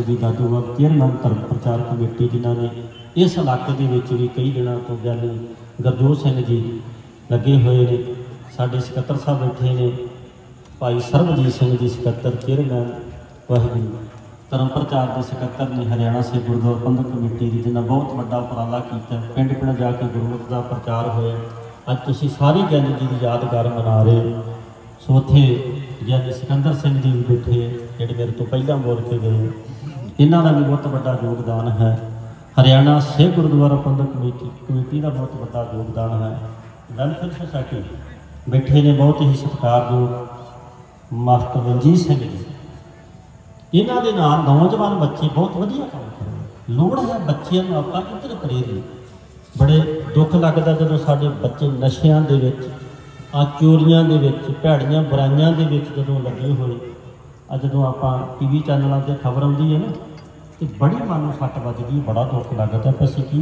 ਦੀ Daduwal chairman ਧਰਮ ਪ੍ਰਚਾਰ committee ਜਿਨ੍ਹਾਂ ਨੇ ਇਸ ਇਲਾਕੇ ਦੇ ਵਿੱਚ ਵੀ ਕਈ ਦਿਨਾਂ ਤੋਂ ਗਿਆਨੀ ਗਰਜੋਤ ਸਿੰਘ ਜੀ ਲੱਗੇ ਹੋਏ ਨੇ, ਸਾਡੇ ਸਕੱਤਰ ਸਾਹਿਬ ਬੈਠੇ ਨੇ, ਭਾਈ ਸਰਬਜੀਤ ਸਿੰਘ ਜੀ ਸਕੱਤਰ ਚੇਅਰਮੈਨ ਵਾਹਿਗੁਰੂ। ਧਰਮ ਪ੍ਰਚਾਰ ਦੇ ਸਕੱਤਰ ਨੇ ਹਰਿਆਣਾ ਸੇ ਗੁਰਦੁਆਰਾ ਪ੍ਰਬੰਧਕ ਕਮੇਟੀ ਦੀ, ਜਿਨ੍ਹਾਂ ਬਹੁਤ ਵੱਡਾ ਉਪਰਾਲਾ ਕੀਤਾ, ਪਿੰਡ ਪਿੰਡ ਜਾ ਕੇ ਗੁਰਮਤਿ ਦਾ ਪ੍ਰਚਾਰ ਹੋਇਆ। ਅੱਜ ਤੁਸੀਂ ਸਾਰੇ ਗਿਆਨੀ ਜੀ ਦੀ ਯਾਦਗਾਰ ਮਨਾ ਰਹੇ ਹੋ। ਸੋ ਉੱਥੇ ਗਿਆਨੀ ਸਿਕੰਦਰ ਸਿੰਘ ਜੀ ਵੀ ਬੈਠੇ, ਜਿਹੜੇ ਮੇਰੇ ਤੋਂ ਪਹਿਲਾਂ ਬੋਲ ਕੇ ਗਏ ਇਹਨਾਂ ਦਾ ਵੀ ਬਹੁਤ ਵੱਡਾ ਯੋਗਦਾਨ ਹੈ। ਹਰਿਆਣਾ ਸਿੱਖ ਗੁਰਦੁਆਰਾ ਪ੍ਰਬੰਧਕ ਕਮੇਟੀ ਕਮੇਟੀ ਦਾ ਬਹੁਤ ਵੱਡਾ ਯੋਗਦਾਨ ਹੈ। ਵੈਲਫੇਅਰ ਸੁਸਾਇਟੀ ਬੈਠੇ ਨੇ ਬਹੁਤ ਹੀ ਸਤਿਕਾਰਯੋਗ ਮਾਸਟਰ ਰਣਜੀਤ ਸਿੰਘ ਜੀ। ਇਹਨਾਂ ਦੇ ਨਾਲ ਨੌਜਵਾਨ ਬੱਚੇ ਬਹੁਤ ਵਧੀਆ ਕੰਮ ਕਰ ਰਹੇ ਲੋੜ ਹੈ ਬੱਚਿਆਂ ਨੂੰ ਆਪਾਂ ਕਿੱਧਰ ਪ੍ਰੇਰੀਏ ਬੜੇ ਦੁੱਖ ਲੱਗਦਾ ਜਦੋਂ ਸਾਡੇ ਬੱਚੇ ਨਸ਼ਿਆਂ ਦੇ ਵਿੱਚ ਆ ਚੋਰੀਆਂ ਦੇ ਵਿੱਚ, ਭੈੜੀਆਂ ਬੁਰਾਈਆਂ ਦੇ ਵਿੱਚ ਜਦੋਂ ਲੱਗੇ ਹੋਏ। ਜਦੋਂ ਆਪਾਂ ਟੀਵੀ ਚੈਨਲਾਂ ਤੇ ਖਬਰ ਆਉਂਦੀ ਹੈ ਨਾ ਤੇ ਬੜੀ ਮਨ ਨੂੰ ਸੱਟ ਵੱਜਦੀ ਹੈ, ਬੜਾ ਦੁੱਖ ਲੱਗਦਾ ਕਿ ਅਸੀਂ ਕੀ